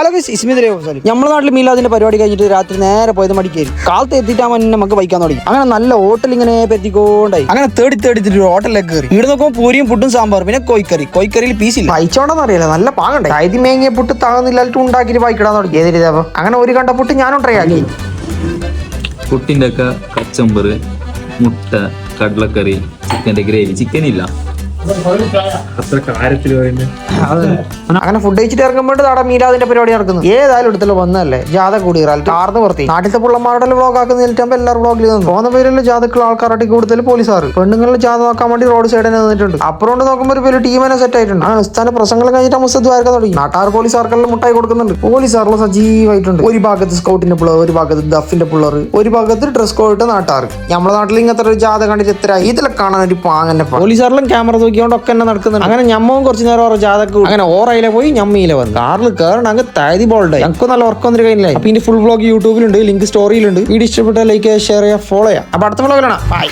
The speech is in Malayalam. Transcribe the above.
ഹലോ ഗൈസ് ഇസ്മിത് സാലി നമ്മുടെ നാട്ടിൽ മീലാദിന്റെ പരിപാടി കഴിഞ്ഞിട്ട് രാത്രി നേരെ പോയത് മടിക്കേരി. കാലത്ത് എത്തിയിട്ടാ നമുക്ക് വൈക്കാൻ തുടങ്ങി. അങ്ങനെ നല്ല ഹോട്ടൽ ഇങ്ങനെ പെത്തിക്കൊണ്ടായി അങ്ങനെ തേടി തേടിത്തിട്ട് ഒരു ഹോട്ടലിലേക്ക് കയറി. ഇവിടെ നോക്കുമ്പോൾ പൂരിയും പുട്ടും സാമ്പാർ പിന്നെ കോയിക്കറി കോയിക്കറിയിൽ പീസില്ല വായിച്ചോണ്ടെന്ന് അറിയില്ല നല്ല പാകണ്ടേ അതി മേങ്ങിയ പുട്ട് താകുന്നില്ലായിട്ട് ഉണ്ടാക്കിയിട്ട് വായിക്കിടാൻ തുടങ്ങി ഏതിരി അങ്ങനെ ഒരു കണ്ട പുട്ട് ഞാനും ട്രൈ ആക്കി. പുട്ടിന്റെ ഒക്കെ കച്ചമ്പറ് മുട്ട കടലക്കറി ചിക്കന്റെ ഗ്രേവി. ചിക്കൻ ഇല്ല അത്ര കാര്യത്തിൽ പറയുന്നത് അങ്ങനെ ഫുഡ് കഴിച്ചിട്ട് ഇറങ്ങുമ്പോൾ അവിടെ മീലാദിന്റെ പരിപാടി നടക്കുന്നു. ഏതായാലും എടുത്തല്ലോ വന്നല്ലേ ജാഥ കൂടി ടാർന്ന് പുറത്തി. നാട്ടിലത്തെ പുള്ളമാരുടെ വ്ളോഗ് ആക്കുന്ന നിൽക്കുമ്പോൾ എല്ലാവരും വ്ളോഗിൽ നിന്ന്. പോകുന്ന പേരിലെ ജാഥക്കുള്ള ആൾക്കാരുടെ കൂടുതൽ പോലീസാറ് പെണ്ണുങ്ങളുടെ ജാഥ നോക്കാൻ വേണ്ടി റോഡ് സൈഡിൽ നിന്നിട്ടുണ്ട്. അപ്പുറം നോക്കുമ്പോൾ ഒരു വലിയ ടീമിനെ സെറ്റ് ആയിട്ടുണ്ട്. ആ സ്ഥാന പ്രസംഗം കഴിഞ്ഞിട്ട് മുസ്തദ് വാർക്കാൻ തുടങ്ങി? നാട്ടാർ പോലീസുകാർക്കെല്ലാം മുട്ടായി കൊടുക്കുന്നുണ്ട്. പോലീസുകാരുടെ സജീവമായിട്ടുണ്ട് ഒരു ഭാഗത്ത് സ്കൗട്ടിന്റെ പിള്ളർ ഒരു ഭാഗത്ത് ദഫിന്റെ പിള്ളർ ഒരു ഭാഗത്ത് ഡ്രസ് കോഡ് നാട്ടാർ നമ്മുടെ നാട്ടിൽ ഇങ്ങനത്തെ ഒരു ജാഥ കണ്ടിട്ട് എത്ര ഇതിലെ കാണാൻ ഒരു പാങ്ങന്നെ പോലീസുകാരെല്ലാം ക്യാമറ നോക്കിയോണ്ട് ഒക്കെ തന്നെ നടക്കുന്നുണ്ട്. അങ്ങനെ ഞമ്മവും കുറച്ച് നേരം ഓരോ ജാതക്ക് അങ്ങനെ ഓറയിലെ പോയി ഞമ്മയിലെ വന്നു. കാറിൽ കയറണം അങ്ങ് തഴുതി ബോൾഡ് ഞങ്ങൾക്ക് നല്ല ഉറക്കം വന്നിട്ട് കഴിഞ്ഞില്ല? അപ്പൊ ഇതിന്റെ ഫുൾ വ്ളോഗ് യൂട്യൂബിലുണ്ട് ലിങ്ക് സ്റ്റോറിയിലുണ്ട് വീഡിയോ ഇഷ്ടപ്പെട്ട ലൈക്ക് ഷെയർ ചെയ്യുക ഫോളോ ചെയ്യാം അപ്പൊ അടുത്ത വ്ളോഗിലാണ് ബൈ